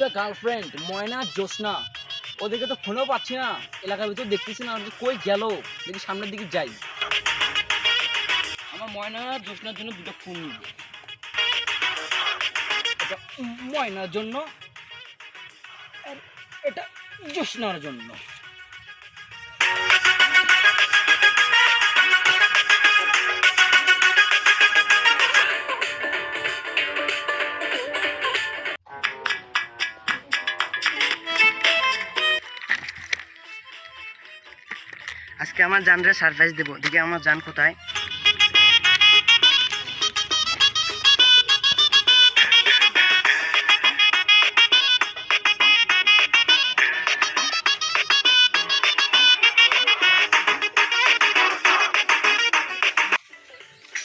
দুটা গার্লফ্রেন্ড ময়না জোসনা ওদেরকে তো ফোনেও পাচ্ছি না। এলাকার ভিতরে দেখতেছি না কই গেল? দেখি সামনের দিকে যাই। আমার ময়না আর জ্যোৎস্নার জন্য দুটো ফোন এটা ময়নার জন্য আর এটা জ্যোৎস্নার জন্য। আজকে আমার জানরে সারপ্রাইজ দেবো। দেখি আমার জান কোথায়।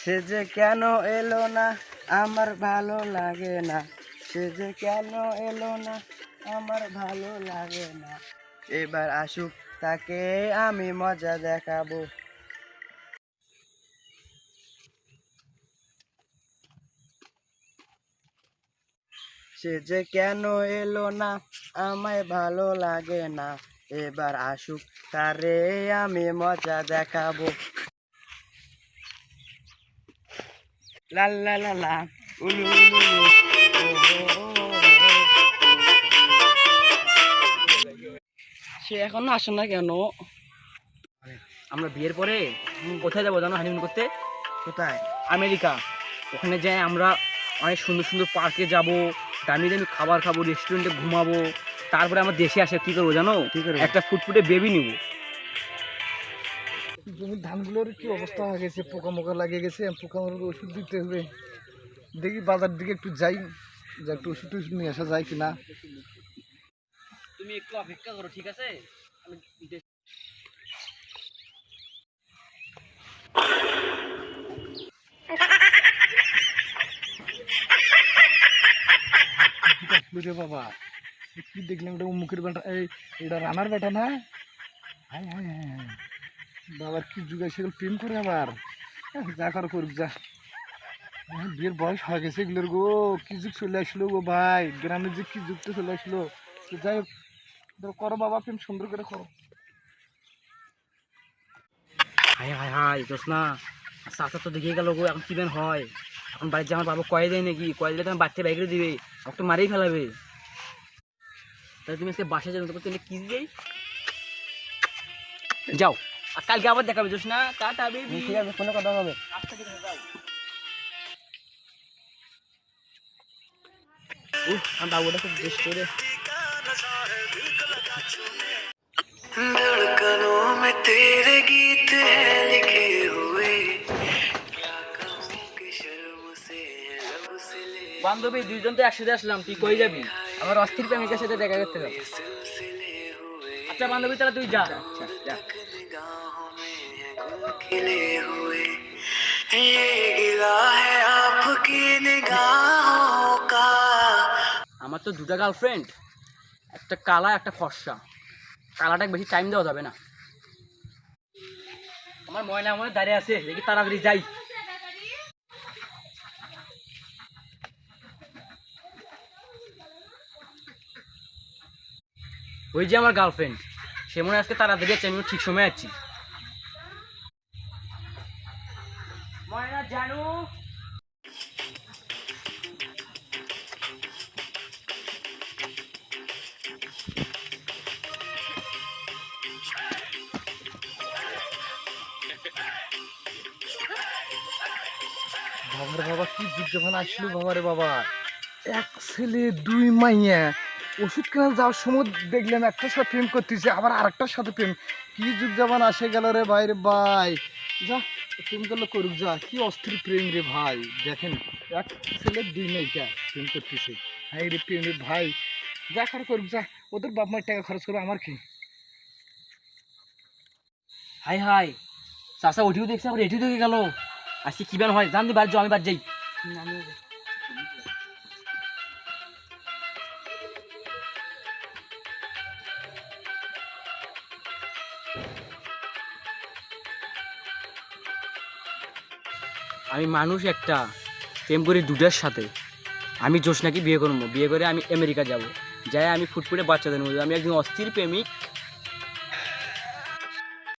সে যে কেন এলো না, আমার ভালো লাগে না। সে যে কেন এলো না, আমার ভালো লাগে না। এবার আসুক তাকে আমি মজা দেখাবো। সে যে কেন এলো না, আমায় ভালো লাগে না। এবার আসুক, তারে আমি মজা দেখাবো। লা লা লা লা, উলু উলু সে এখনও আসে না কেন? আমরা বিয়ের পরে কোথায় যাব জানো হানিমুন করতে? কোথায়? আমেরিকা। ওখানে যাই আমরা অনেক সুন্দর সুন্দর পার্কে যাব দামি দামি খাবার খাব রেস্টুরেন্টে ঘুমাবো। তারপরে আমার দেশে আসে কী করব জানো? কি করব? একটা ফুটফুটে বেবি নিব। জমির ধানগুলোর কি অবস্থা হয়ে গেছে? পোকা মোকা লাগিয়ে গেছে পোকা মারার ওষুধ দিতে হবে। দেখি বাজার দিকে একটু যাই যে একটু ওষুধ টষুধ নিয়ে আসা যায় কিনা। তুমি একটু অপেক্ষা করো, ঠিক আছে? বাবা? কি দেখলাম এটা মুখের বেটা? এই, এটা রানার বেটা না? হাই হাই হাই বাবার কি যুগে সেগুলো প্রেম করে আবার? যা কর করুক, যা। বিয়ের বয়স হয়ে গেছে এগুলোর গো। কি যুগ চলে আসলো গো ভাই? গ্রামের যে কি যুগটা চলে আসলো। যাই হোক করো বাবা প্রেম সুন্দর করে করো। হাই হাই হাই না চাচা তো দেখিয়ে গেল গো এখন কি বেন হয়। এখন বাড়িতে আমার বাবা কয়ে দেয় নাকি? কয়ে দিলে তোমার বাচ্চা বাইরে দিবে আমাকে তো মারেই ফেলাবে। তাহলে তুমি আজকে বাসায় যাবে তোমাকে তুমি কিস দেই যাও। আর কালকে আবার দেখাবে জোসনা টাটা বেবি ঠিক আছে ফোনে কথা হবে। আচ্ছা ঠিক আছে যাও উহ আমার বাবুটা খুব বেশ করে বান্ধবী দুইজন তো একসাথে আসলাম তুই কই যাবি আমার অস্থির প্রেমিকের সাথে দেখা করতে হবে सिलसिले हुए আচ্ছা বান্ধবী তাহলে তুই যা আচ্ছা যা निगाहों में है गुल खिले हुए ये गिला है आपकी निगाहों का আমার তো দুটা গার্লফ্রেন্ড একটা কালা, একটা ফর্সা। কালাটা বেশি টাইম দেওয়া যাবে না। আমার ময়না মনে দাঁড়িয়ে আছে, দেখি তাড়াতাড়ি যাই। ওই যে আমার গার্লফ্রেন্ড সে মনে আজকে তাড়াতাড়ি আছে আমি ঠিক সময় আছি। ময়না জানু বাবার বাবা কি যখন আসলো বাবারে বাবা? এক ছেলে, দুই মাইয়া। ওষুধ কেনা যাওয়ার সময় দেখলাম একটার সাথে প্রেম করতেছে, আবার আরেকটার সাথে প্রেম। কি যুগ যখন আসে গেল রে ভাই রে ভাই। যা, প্রেম করলে করুক, যা। কি অস্থির প্রেম রে ভাই। দেখেন, এক ছেলে, দুই মেয়েটা প্রেম করতেছে। হাই রে প্রেম রে ভাই। যা কর করুক, যা। ওদের বাপ মায়ের টাকা খরচ করবে আমার কি? হাই হাই চাষা ওটিও দেখছে, আবার এটিও দেখে গেল। আজকে কি বেন হয় জানতে বাদ যাও, আমি বাদ যাই। আমি মানুষ একটা, প্রেম করি দুটার সাথে। আমি জোসনাকে বিয়ে করব, বিয়ে করে আমি আমেরিকা যাব। যাই আমি ফুটফুটে বাচ্চাদের মধ্যে আমি একজন অস্থির প্রেমিক